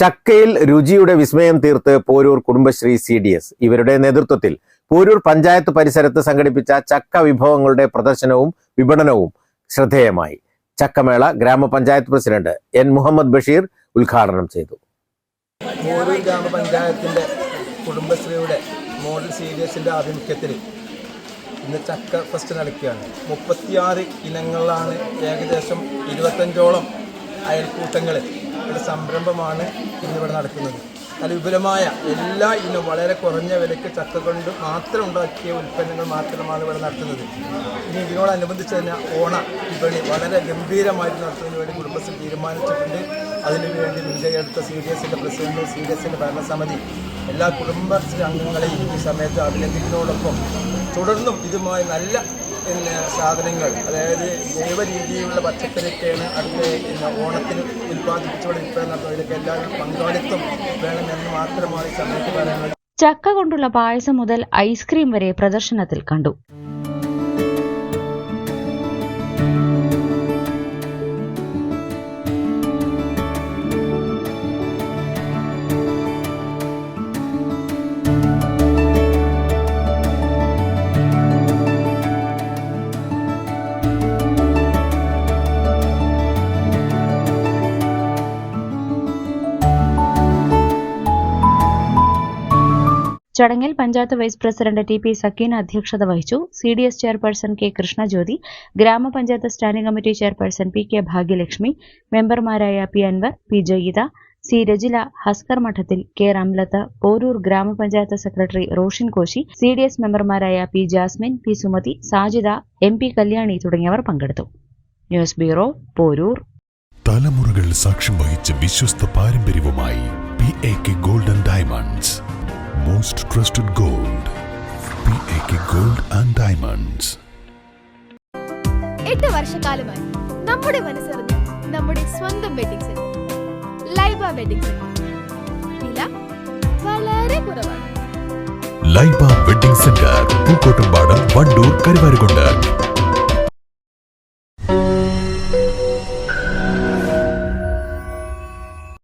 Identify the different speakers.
Speaker 1: ചക്കയിൽ രുചിയുടെ വിസ്മയം തീർത്ത് Poroor Kudumbashree C D S. ഇവരുടെ നേതൃത്വത്തിൽ പോരൂർ പഞ്ചായത്ത് പരിസരത്ത് സംഘടിപ്പിച്ച ചക്ക വിഭവങ്ങളുടെ പ്രദർശനവും വിപണനവും ശ്രദ്ധേയമായി. ചക്കമേള ഗ്രാമപഞ്ചായത്ത് പ്രസിഡന്റ് എൻ മുഹമ്മദ് ബഷീർ ഉദ്ഘാടനം ചെയ്തു.
Speaker 2: പോരൂർ ഗ്രാമപഞ്ചായത്തിന്റെ കുടുംബശ്രീയുടെ മോഡൽ സി ഡി എസിന്റെ ആഭിമുഖ്യത്തിൽ ഇന്ന് ചക്ക ഫസ്റ്റ് നടക്കുകയാണ്. മുപ്പത്തിയാറ് ഇനങ്ങളിലാണ് ഏകദേശം ഇരുപത്തഞ്ചോളം അയൽക്കൂട്ടങ്ങൾ ഒരു സംരംഭമാണ് ഇന്നിവിടെ നടക്കുന്നത്. നല്ല വിപുലമായ എല്ലാ ഇനവും വളരെ കുറഞ്ഞ വിലയ്ക്ക് ചക്ക കൊണ്ട് മാത്രം ഉണ്ടാക്കിയ ഉൽപ്പന്നങ്ങൾ മാത്രമാണ് ഇവിടെ നടത്തുന്നത്. ഇനി ഇതിനോടനുബന്ധിച്ച് തന്നെ ഓണ വിപണി വളരെ ഗംഭീരമായിട്ട് നടത്തുന്നതിന് വേണ്ടി കുടുംബശ്രീ തീരുമാനിച്ചിട്ടുണ്ട്. അതിനുവേണ്ടി മുൻകൈയെടുത്ത സി ഡി എസിന്റെ പ്രസിഡന്റ് സി ഡി എസിന്റെ ഭരണസമിതി എല്ലാ കുടുംബശ്രീ അംഗങ്ങളെയും ഈ സമയത്ത് അഭിനന്ദിക്കുന്നതോടൊപ്പം തുടർന്നും ഇതുമായി നല്ല പിന്നെ സാധനങ്ങൾ അതായത് ജൈവ രീതിയിലുള്ള പച്ചക്കറിയൊക്കെയാണ് അടുത്ത പിന്നെ ഓണത്തിന് ഉൽപ്പാദിപ്പിച്ചുകൊണ്ട് വിൽപ്പന നടത്തുന്നത് ഇതിലൊക്കെ എല്ലാവരും പങ്കാളിത്തം വേണമെന്ന് മാത്രമാണ് സമയത്ത് പറയാനുള്ളത്
Speaker 3: ചക്ക കൊണ്ടുള്ള പായസം മുതൽ ഐസ്ക്രീം വരെ പ്രദർശനത്തിൽ കണ്ടു. ചടങ്ങിൽ panchayat vice president T P Sakkeena അധ്യക്ഷത വഹിച്ചു. C D S chairperson K Krishnajyothi ഗ്രാമപഞ്ചായത്ത് standing committee chairperson P K Bhagyalakshmi മെമ്പർമാരായ P Anvar P Jayitha C Rajila Haskar Madathil K Ramlath Poroor ഗ്രാമപഞ്ചായത്ത് secretary Roshin Koshy C D S മെമ്പർമാരായ P Jasmin P Sumathi Sajida M P Kalyani തുടങ്ങിയവർ പങ്കെടുത്തു. News bureau Poroor.
Speaker 4: തലമുറകൾ സാക്ഷ്യം വഹിച്ച വിശ്വസ്ത പാരമ്പര്യവുമായി P A K golden diamonds. Most trusted gold P A K gold and diamonds
Speaker 5: എട്ട് വർഷക്കാലമായി നമ്മുടെ മനസ്സറിഞ്ഞ നമ്മുടെ സ്വന്തം wedding centre Laiba wedding centre വില വളരെ കുറവാണ്.
Speaker 4: Laiba wedding centre Pookkottumpadam Wandoor Karuvarakundu.